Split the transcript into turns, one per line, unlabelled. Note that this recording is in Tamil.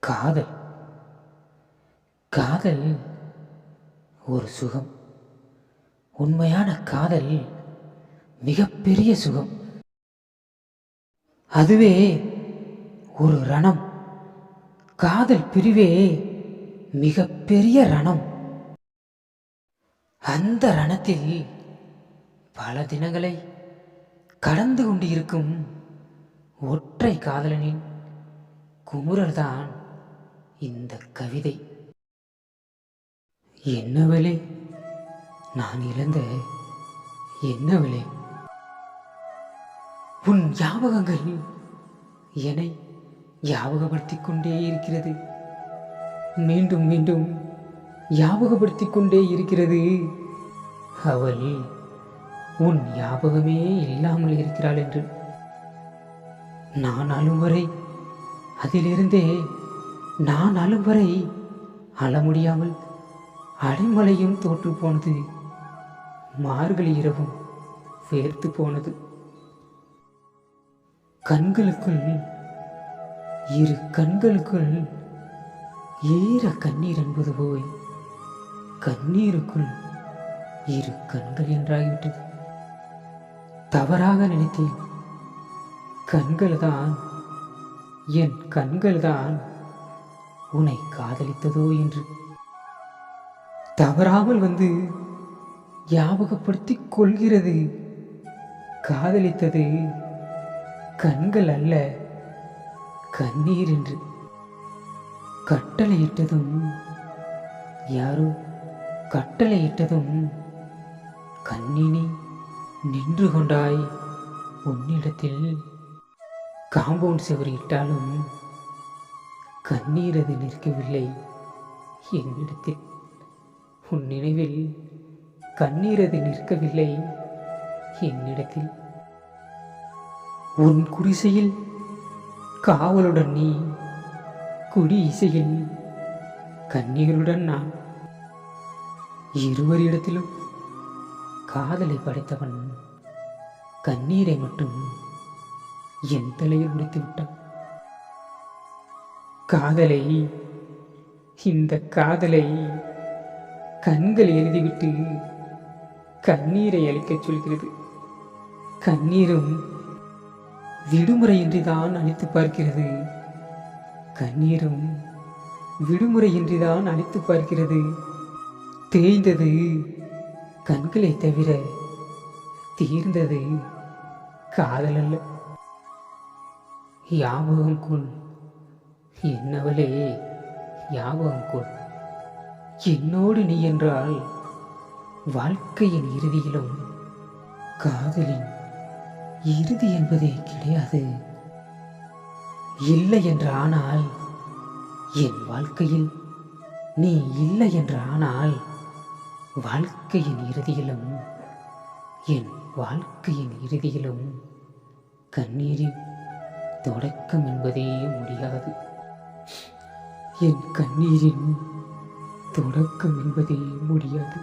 காதல். காதல் ஒரு சுகம். உண்மையான காதல் மிகப்பெரிய சுகம். அதுவே ஒரு ரணம். காதல் பிரிவே மிகப்பெரிய ரணம். அந்த ரணத்தில் பல தினங்களை கடந்து கொண்டிருக்கும் ஒற்றை காதலனின் குமுறல்தான் இந்த கவிதை. என்னவளே நான் இழந்த என்னவளே உன் ஞாபகங்கள் என்னை ஞாபகப்படுத்திக் கொண்டே இருக்கிறது. மீண்டும் மீண்டும் ஞாபகப்படுத்திக் கொண்டே இருக்கிறது. அவள் உன் ஞாபகமே இல்லாமல் இருக்கிறாள் என்று. நான் அழும் வரை அதிலிருந்தே நான் அழும் வரை அழ முடியாமல் அடைமலையும் தோற்று போனது. மார்கழி இரவும் வேர்த்து போனது. கண்களுக்குள் இரு கண்களுக்குள் ஈர கண்ணீர் என்பது போய் கண்ணீருக்குள் இரு கண்கள் என்றாகிவிட்டது. தவறாக நினைத்தேன். கண்கள்தான் என் கண்கள்தான். உன்னை காதலித்ததோ என்று. தவறாமல் வந்து ஞாபகப்படுத்திக் கொள்கிறது. காதலித்தது கண்கள் அல்ல கண்ணீர் என்று. கட்டளையிட்டதும் யாரோ கட்டளையிட்டதும் கண்ணினி நின்று கொண்டாய் உன்னிடத்தில். காம்பவுண்ட் செவரி இட்டாலும் கண்ணீர் அது நிற்கவில்லை. என்னிடத்தில் உன் நினைவில் கண்ணீர் அது நிற்கவில்லை. என்னிடத்தில் உன் குடிசையில் காவலுடன் நீ குடி இசையில் கண்ணீருடன் நான். இருவரிடத்திலும் காதலை படைத்தவன் கண்ணீரை மட்டும் என் தலையில் முடித்து விட்டான் காதலை இந்த காதலை கண்கள் எழுதிவிட்டு கண்ணீரை அளிக்கச் சொல்கிறது. கண்ணீரும் விடுமுறையின்றிதான் அழித்து பார்க்கிறது. கண்ணீரும் விடுமுறையின்றிதான் அழித்து பார்க்கிறது. தேய்ந்தது கண்களை தவிர தீர்ந்தது காதல் அல்ல ஞாபகம் கொள் என்னவளே ஞாபகம் கொள். என்னோடு நீ என்றால் வாழ்க்கையின் இறுதியிலும் காதலின் இறுதி என்பதே கிடையாது. இல்லை என்று ஆனால் என் வாழ்க்கையில் நீ இல்லை என்று ஆனால் வாழ்க்கையின் இறுதியிலும் என் வாழ்க்கையின் இறுதியிலும் கண்ணீரின் தொடக்கம் என்பதே முடியாது என் கண்ணீரின் தொடக்கம் என்பதே முடியாது.